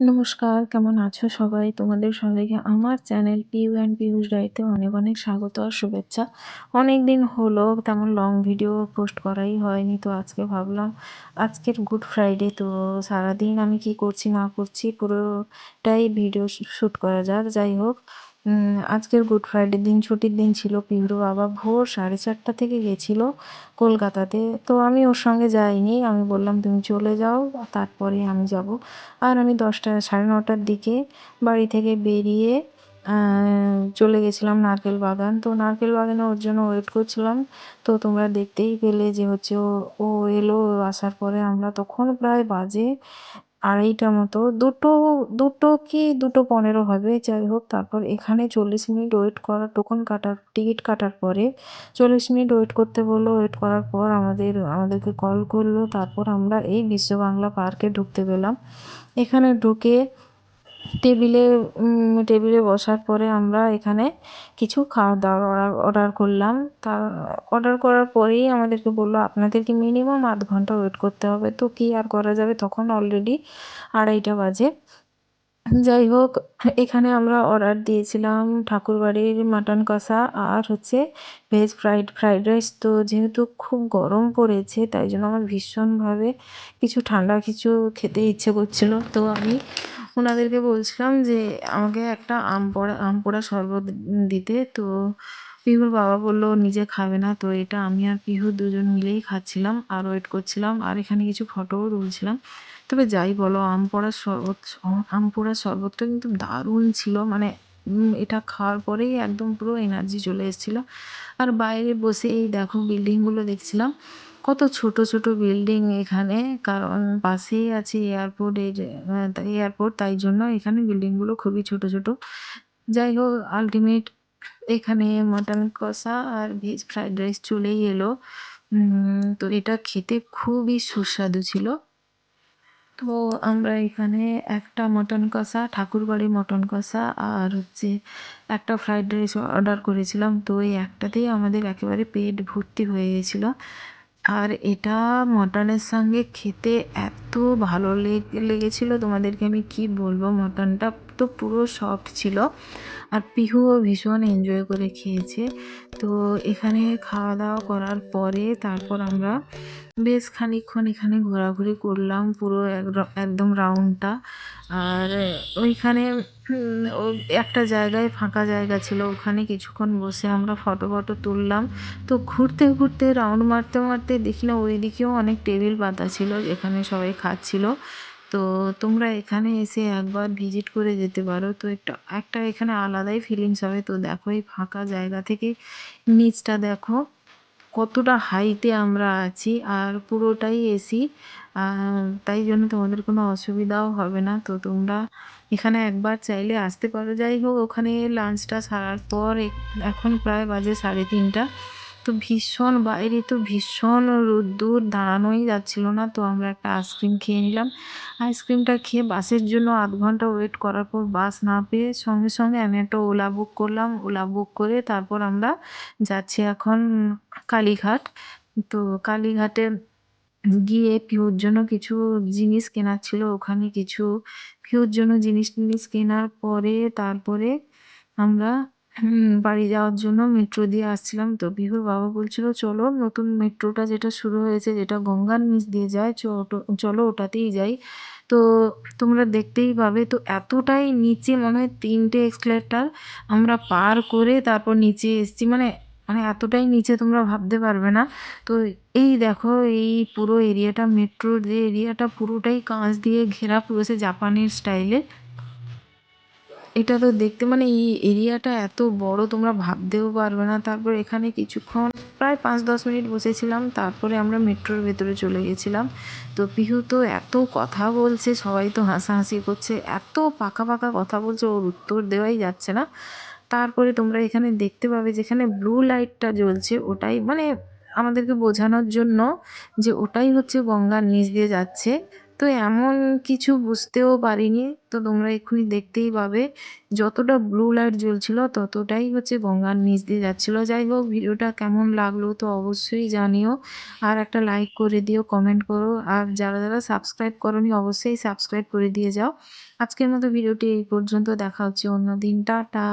নমস্কার, কেমন আছো সবাই? তোমাদের সবাইকে আমার চ্যানেল পিউ অ্যান্ড পিউস ডাইতে অনেক অনেক স্বাগত আর শুভেচ্ছা। অনেক দিন হলো, তেমন লং ভিডিও পোস্ট করাই হয়নি, তো আজকে ভাবলাম আজকের গুড ফ্রাইডে তো সারাদিন আমি কি করছি না করছি, পুরোটাই ভিডিও শ্যুট করা যাক, যাই হোক। আজকের গুড ফ্রাইডে দিন, ছুটির দিন ছিল পিহুর বাবা ভোর সাড়ে চারটা থেকে গেছিল কলকাতাতে। তো আমি ওর সঙ্গে যাইনি, আমি বললাম, তুমি চলে যাও, তারপরে আমি যাব। আর আমি দশটা, সাড়ে নটার দিকে বাড়ি থেকে বেরিয়ে চলে গেছিলাম নারকেল বাগান। তো নারকেল বাগানে ওর জন্য ওয়েট করছিলাম। তো তোমরা দেখতেই পেলে যে হচ্ছে ও ও এলো, আসার পরে আমরা তখন প্রায় বাজে আড়াইটা মতো। দুটো দুটো কি দুটো পনেরো হবে? যাই হোক, তারপর এখানে চল্লিশ মিনিট ওয়েট করার, টোকন কাটার, টিকিট কাটার পরে চল্লিশ মিনিট ওয়েট করতে বলল। ওয়েট করার পর আমাদের, আমাদেরকে কল করল। তারপর আমরা এই বিশ্ব বাংলা পার্কে ঢুকতে পেলাম। এখানে ঢুকে টেবিলে টেবিলে বসার পরে আমরা এখানে কিছু খাওয়া দাওয়া অর্ডার অর্ডার করলাম। তা, অর্ডার করার পরেই আমাদেরকে বলল, আপনাদেরকে মিনিমাম আধ ঘণ্টা ওয়েট করতে হবে। তো কী আর করা যাবে? তখন অলরেডি আড়াইটা বাজে। যাই হোক, এখানে আমরা অর্ডার দিয়েছিলাম ঠাকুরবাড়ির মাটন কষা আর হচ্ছে ভেজ ফ্রাইড ফ্রাইড রাইস তো যেহেতু খুব গরম পড়েছে, তাই জন্য আমার ভীষণভাবে কিছু ঠান্ডা কিছু খেতে ইচ্ছে করছিল। তো আমি ওনাদেরকে বলছিলাম যে, আমাকে একটা আম পোড়া আম পোড়া শরবত দিতে। তো পিহুর বাবা বলল, নিজে খাবে না। তো এটা আমি আর পিহু দুজন মিলেই খাচ্ছিলাম, আর ওয়েট করছিলাম, আর এখানে কিছু ফটোও তুলছিলাম। তবে যাই বলো, আম পোড়ার শরবত, আম পোড়ার শরবতটা কিন্তু দারুণ ছিল। মানে এটা খাওয়ার পরেই একদম পুরো এনার্জি চলে এসেছিল। আর বাইরে বসে এই দেখো বিল্ডিংগুলো দেখছিলাম। কত ছোট ছোট বিল্ডিং এখানে। কারণ পাশেই আছে এয়ারপোর্ট, এই এয়ারপোর্ট, তাই জন্য এখানে বিল্ডিংগুলো খুবই ছোট ছোট। যাই হোক আলটিমেট এখানে মাটন কষা আর ভেজ ফ্রাইড রাইস চলেই এলো। তো এটা খেতে খুবই সুস্বাদু ছিল। তো আমরা এখানে একটা মটন কষা ঠাকুরবাড়ি মটন কষা আর হচ্ছে একটা ফ্রাইড রাইস অর্ডার করেছিলাম। তো এই একটাতেই আমাদের একেবারে পেট ভর্তি হয়ে গেছিল। আর এটা মটনের সঙ্গে খেতে এত ভালো লেগেছিলো তোমাদেরকে আমি কি বলব? মটনটা তো পুরো সফট ছিল। আর পিহুও ভীষণ এনজয় করে খেয়েছে। তো এখানে খাওয়া দাওয়া করার পরে তারপর আমরা বেশ খানিকক্ষণ এখানে ঘোরাঘুরি করলাম পুরো একদম রাউন্ডটা আর ওইখানে একটা জায়গায় ফাঁকা জায়গা ছিল। ওখানে কিছুক্ষণ বসে আমরা ফটো ফটো তুললাম। তো ঘুরতে ঘুরতে রাউন্ড মারতে মারতে দেখি না, ওইদিকেও অনেক টেবিল পাতা ছিল যেখানে সবাই খাচ্ছিল। তো তোমরা এখানে এসে একবার ভিজিট করে যেতে পারো। তো একটা একটা এখানে আলাদাই ফিলিংস হবে। তো দেখো এই ফাঁকা জায়গা থেকে নিচটা দেখো। কতটা হাইতে আমরা আছি আর পুরোটাই এসি তাই জন্য তোমাদের কোনো অসুবিধাও হবে না। তো তোমরা এখানে একবার চাইলে আসতে পারো। যাই হোক, ওখানে লাঞ্চটা সারার পর এখন প্রায় বাজে সাড়ে তিনটা। তো ভীষণ, বাইরে তো ভীষণ রোদ্দুর, দাঁড়ানোই যাচ্ছিল না। তো আমরা একটা আইসক্রিম খেয়ে নিলাম। আইসক্রিমটা খেয়ে বাসের জন্য আধ ঘণ্টা ওয়েট করার পর বাস না পেয়ে সঙ্গে সঙ্গে আমি একটা ওলা বুক করলাম। ওলা বুক করে তারপর আমরা যাচ্ছি এখন কালীঘাট। তো কালীঘাটে গিয়ে পিউর জন্য কিছু জিনিস কেনার ছিল। ওখানে কিছু পিউর জন্য জিনিস টিনিস কেনার পরে তারপরে আমরা বাড়ি যাওয়ার জন্য মেট্রো দিয়ে আসছিলাম। তো পিহুর বাবা বলছিল, চলো নতুন মেট্রোটা যেটা শুরু হয়েছে, যেটা গঙ্গার নিচ দিয়ে যায় চলো ওটাতেই যাই। তো তোমরা দেখতেই পাবে, তো এতটাই নিচে মনে হয় তিনটে এক্সলেটার আমরা পার করে তারপর নিচে এসছি। মানে মানে এতটাই নিচে তোমরা ভাবতে পারবে না। তো এই দেখো, এই পুরো এরিয়াটা মেট্রোর যে এরিয়াটা পুরোটাই কাঁচ দিয়ে ঘেরা পুরো সে জাপানের স্টাইলে এটা তো দেখতে মানে এই এরিয়াটা এত বড়, তোমরা ভাবতেও পারবে না। তারপর এখানে কিছুক্ষণ, প্রায় পাঁচ দশ মিনিট বসেছিলাম, তারপরে আমরা মেট্রোর ভেতরে চলে গেছিলাম। তো পিহু তো এত কথা বলছে, সবাই তো হাসাহাসি করছে, এত পাকা পাকা কথা বলছে, ওর উত্তর দেওয়াই যাচ্ছে না। তারপরে তোমরা এখানে দেখতে পাবে যেখানে ব্লু লাইটটা জ্বলছে, ওটাই মানে আমাদেরকে বোঝানোর জন্য যে ওটাই হচ্ছে গঙ্গার নিচ দিয়ে যাচ্ছে। তো এমন কিছু বুঝতেও পারিনি। তো তোমরা এক্ষুনি দেখতেই পাবে যতটা ব্লু লাইট জ্বলছিল ততটাই হচ্ছে গঙ্গার নিচ দিয়ে যাচ্ছিল। যাই হোক, ভিডিওটা কেমন লাগল তো অবশ্যই জানিও। আর একটা লাইক করে দিও কমেন্ট করো। আর যারা যারা সাবস্ক্রাইব করনি অবশ্যই সাবস্ক্রাইব করে দিয়ে যাও। আজকের মতো ভিডিওটি এই পর্যন্ত। দেখা হচ্ছে অন্য দিন। টাটা।